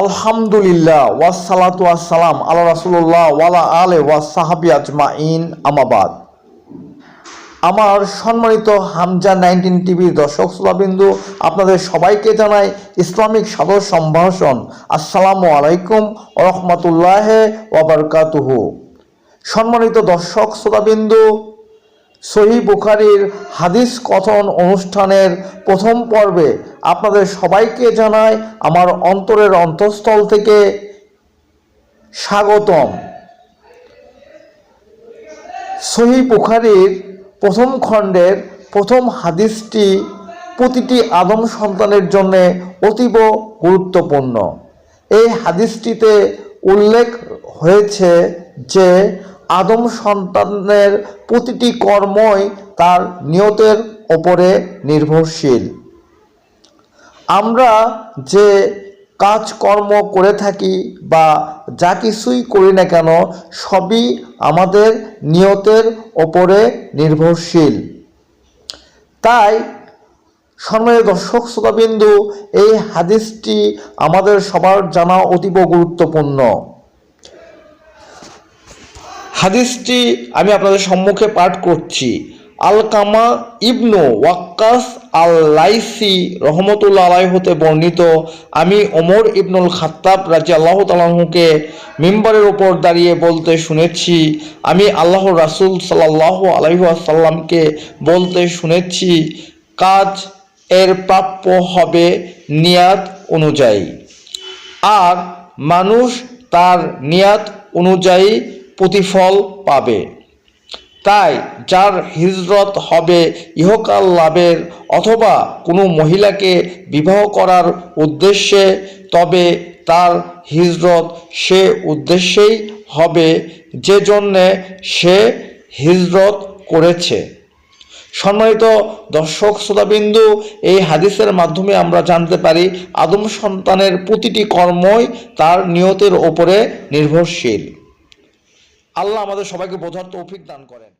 আলহামদুলিল্লাহ ওয়াসালাতু আসসালাম আল্লাহ রাসুল্লাহ ওয়ালা আলে ওয়া সাহাবি আজমাইন আমাবাদ আমার সম্মানিত হামজা নাইনটিন টিভির দর্শক শ্রোতাবিন্দু, আপনাদের সবাইকে জানাই ইসলামিক সাদর সম্ভাষণ। আসসালামু আলাইকুম রহমতুল্লাহ ওবরকাতুহু সম্মানিত দর্শক শ্রোতাবিন্দু সহি বুখারির হাদিস কথন অনুষ্ঠানের প্রথম পর্বে আপনাদের সবাইকে জানাই আমার অন্তরের অন্তঃস্থল থেকে স্বাগতম। সহি বুখারির প্রথম খণ্ডের প্রথম হাদিসটি প্রতিটি আদম সন্তানের জন্য অতীব গুরুত্বপূর্ণ। এই হাদিসটিতে উল্লেখ হয়েছে যে আদম সন্তানের প্রতিটি কর্মই তার নিয়তের ওপরে নির্ভরশীল। আমরা যে কাজকর্ম করে থাকি বা যা কিছুই করি না কেন, সবই আমাদের নিয়তের ওপরে নির্ভরশীল। তাই সম্মানিত দর্শক, শ্রোতাবিন্দু, এই হাদিসটি আমাদের সবার জানা অতীব গুরুত্বপূর্ণ। হাদিসটি আমি আপনাদের সম্মুখে পাঠ করছি। আলকামা ইবনু ওয়াক্কাস আল লাইসি রহমতুল্লা আলাই হতে বর্ণিত, আমি ওমর ইবনুল খাত্তাব রাজি আল্লাহ তালাহুকে মেম্বারের ওপর দাঁড়িয়ে বলতে শুনেছি। আমি আল্লাহ রাসুল সাল্লাহ আলহাসাল্লামকে বলতে শুনেছি। কাজ এর প্রাপ্য হবে নিয়াত অনুযায়ী। আর মানুষ তার নিয়াত অনুযায়ী প্রতিফল পাবে। তাই যার হিজরত হবে ইহকাল লাভের অথবা কোনো মহিলাকে বিবাহ করার উদ্দেশ্যে, তবে তার হিজরত সে উদ্দেশ্যেই হবে যে জন্যে সে হিজরত করেছে। সম্মানিত দর্শক, শ্রোতাবিন্দু, এই হাদিসের মাধ্যমে আমরা জানতে পারি আদম সন্তানের প্রতিটি কর্মই তার নিয়তের ওপরে নির্ভরশীল। আল্লাহ আমাদের সবাইকে বোঝার তৌফিক দান করেন।